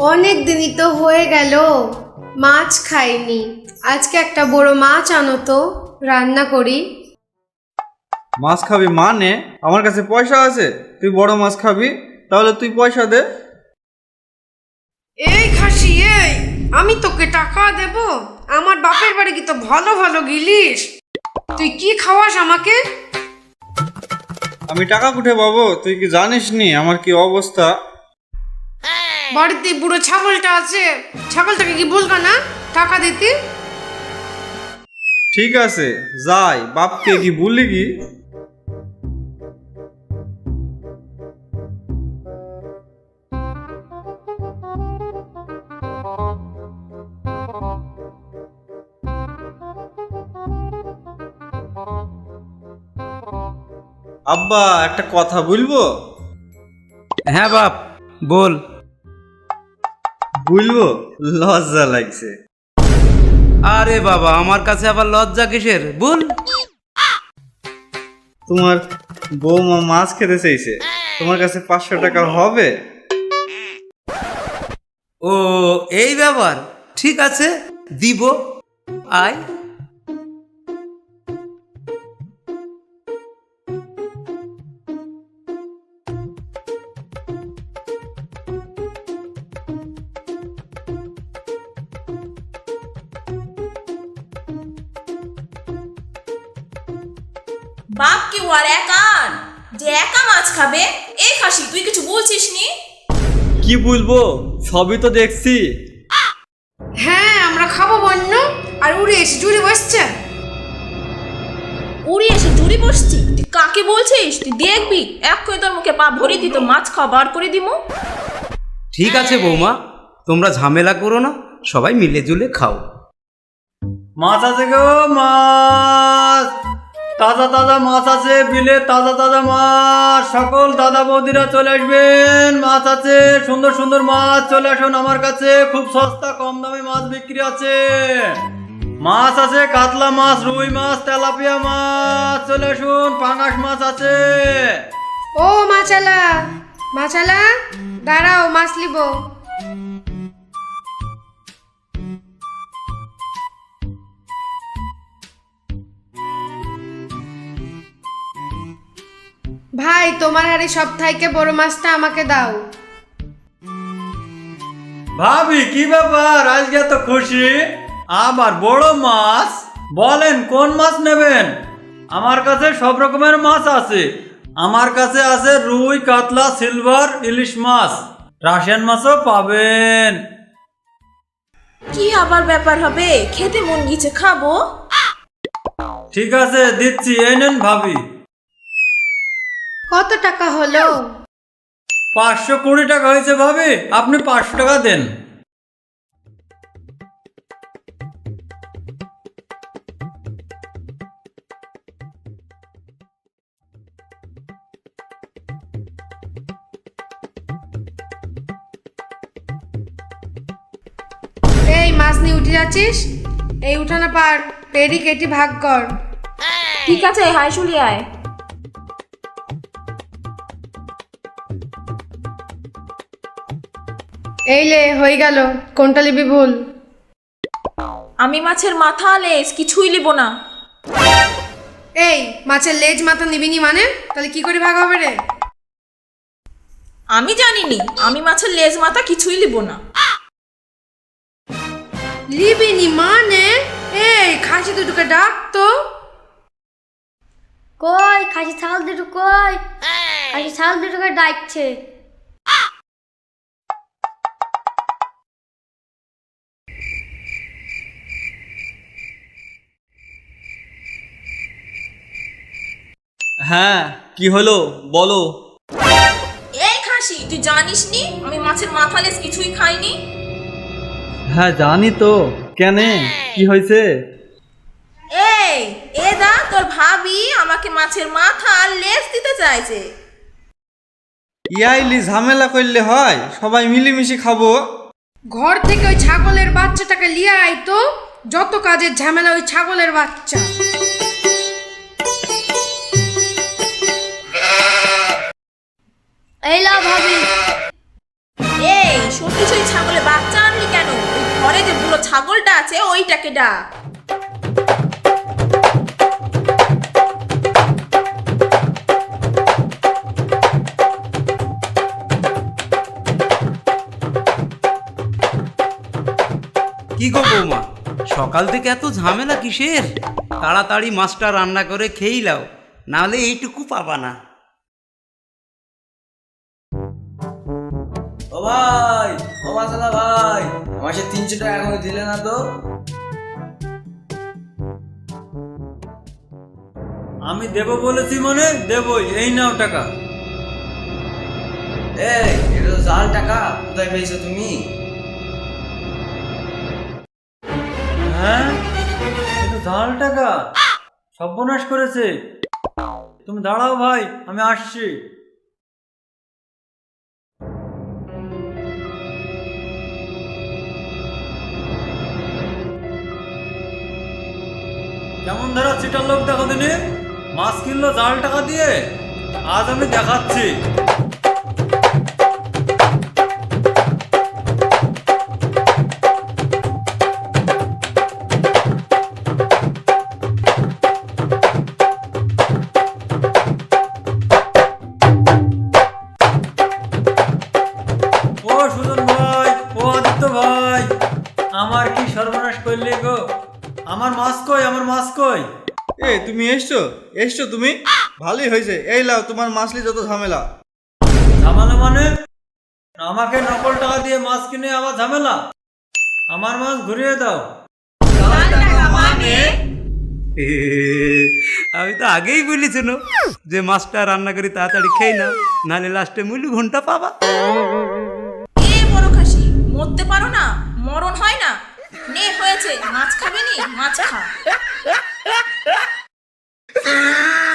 অনেক দিনই তো হয়ে গেল। মাছ খাইনি। আজকে একটা বড় মাছ আনো তো রান্না করি। মাছ খাবি মানে? আমার কাছে পয়সা আছে তুই বড় মাছ খাবি তাহলে তুই পয়সা দে। এই খাসি এই আমি তোকে টাকা দেব? আমার বাপের বাড়ি কি তো ভালো ভালো গিলিস? তুই কি খাওয়াস আমাকে? আমি টাকা কুঠে পাবো তুই কি জানিস নি আমার কি অবস্থা? বাড়িতে বুড়ো ছাগলটা আছে ছাগলটাকে কি বলবা না? টাকা দিতে? ঠিক আছে যাই বাপকে কি বলি কি? আব্বা একটা কথা বলব? হ্যাঁ বাপ বল। বলব লজ্জা লাগছে। আরে বাবা, আমার কাছে আবার লজ্জা কিসের? বল তোমার বৌমা মাছ খেতে চাইছে। তোমার কাছে পাঁচশো টাকা হবে। ও, এই ব্যাপার। ঠিক আছে, দিব। আয়। বাপ কি ওর একান যে একা মাছ খাবে এই খাসি তুই কিছু বলছিস নি? কি বলব? সবই তো দেখছি। হ্যাঁ আমরা খাব বন্য। আর উড়ে এসে জুড়ে বসছে। উড়ি এসে জুড়ি বসছি? তুই কাকে বলছিস? তুই দেখবি এক করে তোর মুখে পা ভরি দিত মাছ খাওয়া বার করে দিমু। ঠিক আছে বৌমা তোমরা ঝামেলা করো না সবাই মিলে জুলে খাও। মাছ আছে গো মাছ। তাজা তাজা মাছ আছে, বিলে তাজা তাজা মাছ। সকল দাদা বৌদিরা চলে আসবেন। মাছ আছে, সুন্দর সুন্দর মাছ চলে আসুন আমার কাছে। খুব সস্তা, কম দামে মাছ বিক্রি আছে। মাছ আছে, কাতলা মাছ, রুই মাছ, তেলাপিয়া মাছ চলে আসুন। পাঙাশ মাছ আছে। ও মাচালা মাচালা দাঁড়াও, মাছ লিব ভাই তোমার হাড়ি সব থাইকে বড় মাছটা আমাকে দাও। ভাবি কি ব্যাপার? আজকে এত খুশি? আবার বড় মাছ? বলেন কোন মাছ নেবেন? আমার কাছে সব রকমের মাছ আছে। আমার কাছে আছে রুই কাতলা সিলভার ইলিশ মাছ। রাশিয়ান মাছও পাবেন। কি আবার ব্যাপার হবে? খেতে মন গিয়েছে খাব? ঠিক আছে দিচ্ছি। এই নেন ভাবি। কত টাকা হলো? পাঁচশো কুড়ি টাকা হয়েছে ভাবি আপনি পাঁচশো টাকা দেন। এই মাছ নিয়ে উঠে যাচ্ছিস? এই উঠানা পার পেরি কেটি ভাগ কর। ঠিক আছে হাই শুলি আয় এই লে হয়ে গেল। কোনটা লিবি ভুল? আমি মাছের মাথা লেজ কিছুই লিব না। এই মাছের লেজ মাথা নিবিনি মানে? তাহলে কি করে ভাগ হবে রে? আমি জানিনি আমি মাছের লেজ মাথা কিছুই লিব না। লিবিনি মানে? এই খাসি দুটোকে ডাক তো। কই খাসি ছাগল দুটো কই? খাসি ছাগল দুটোকে ডাকছে। হ্যাঁ কি হলো? বলো। এই খাসি তুই জানিস নি আমি মাছের মাথা লেজ কিছুই খাইনি? হ্যাঁ জানি তো। কেন? কি হয়েছে? এই এ দা তোর ভাবি আমাকে মাছের মাথা আর লেজ দিতে চাইছে। ইয়াইলি ঝামেলা করলে হয়। সবাই মিলেমিশে খাব। ঘর থেকে ওই ছাগলের বাচ্চাটাকে লিয়ে আয় তো। যত কাজের ঝামেলা ওই ছাগলের বাচ্চা। ডাক কি গো বৌমা? সকাল থেকে এত ঝামেলা কিসের? তাড়াতাড়ি মাছটা রান্না করে খেয়েই লাও নাহলে এইটুকু পাবা না। ও ভাই, ও মাসালা ভাই, আমার সে তিনশো টাকা এখনও দিলে না তো? আমি দেব বলেছি মনে, দেবই। এই নাও টাকা। এই, এটা তো জাল টাকা। কোথায় পেয়েছ তুমি? হ্যাঁ? এটা ধার টাকা। সর্বনাশ করেছে। তুমি দাঁড়াও ভাই, আমি আসছি। কেমন ধরা চিটার লোক দেখো দিনে মাছ কিনলো জাল টাকা দিয়ে? আজ আমি দেখাচ্ছি। ও সুজন ভাই, ও ভাই, আমার কি সর্বনাশ করলে গো? আমার মাছ কই? আমার মাছ কই? এ তুমি এসছো? এসছো তুমি? ভালোই হয়েছে। এই লাও তোমার মাছলি যত ঝামেলা। ঝামেলা মানে? আমাকে নকল টাকা দিয়ে মাছ কিনে আবার ঝামেলা? আমার মাছ ঘুরিয়ে দাও। আমি তো আগেই বলেছিল যে মাছটা রান্না করি তাড়াতাড়ি খেয়ে নাও নাহলে লাস্টে মূল্য ঘণ্টা পাবা। এ বড় খাসি মরতে পারো না মরণ হয় না। নে হয়েছে মাছ খাবে নি? মাছ খা। ああ!